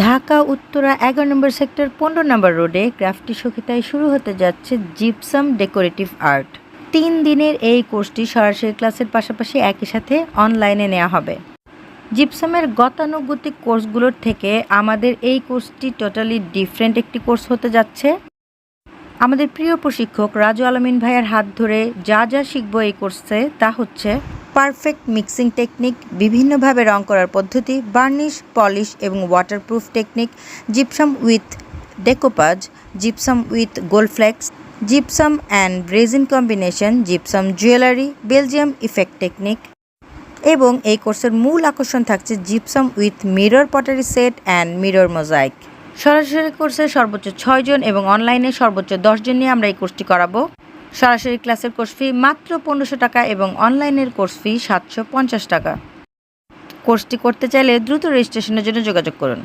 ঢাকা, উত্তরা, এগারো নম্বর সেক্টর, পনেরো নম্বর রোডে ক্রাফটি সখিতায় শুরু হতে যাচ্ছে জিপসাম ডেকোরেটিভ আর্ট। তিন দিনের এই কোর্সটি সরাসরি ক্লাসের পাশাপাশি একই সাথে অনলাইনে নেওয়া হবে। জিপসামের গতানুগতিক কোর্সগুলোর থেকে আমাদের এই কোর্সটি টোটালি ডিফারেন্ট একটি কোর্স হতে যাচ্ছে। আমাদের প্রিয় প্রশিক্ষক রাজু আলমিন ভাইয়ের হাত ধরে যা যা শিখব এই কোর্সে তা হচ্ছে পারফেক্ট মিক্সিং টেকনিক, বিভিন্নভাবে রং করার পদ্ধতি, বার্নিশ, পলিশ এবং waterproof technique gypsum with decoupage gypsum with goldflex gypsum and resin combination gypsum jewellery Belgium effect technique এবং এই কোর্সের মূল আকর্ষণ থাকছে gypsum with mirror pottery set and mirror mosaic সরাসরি কোর্সে সর্বোচ্চ ছয়জন এবং অনলাইনে সর্বোচ্চ দশজন নিয়ে আমরা এই কোর্সটি করাবো। সরাসরি ক্লাসের কোর্স ফি মাত্র পনেরোশো টাকা এবং অনলাইনের কোর্স ফি সাতশো পঞ্চাশ টাকা। কোর্সটি করতে চাইলে দ্রুত রেজিস্ট্রেশনের জন্য যোগাযোগ করুন।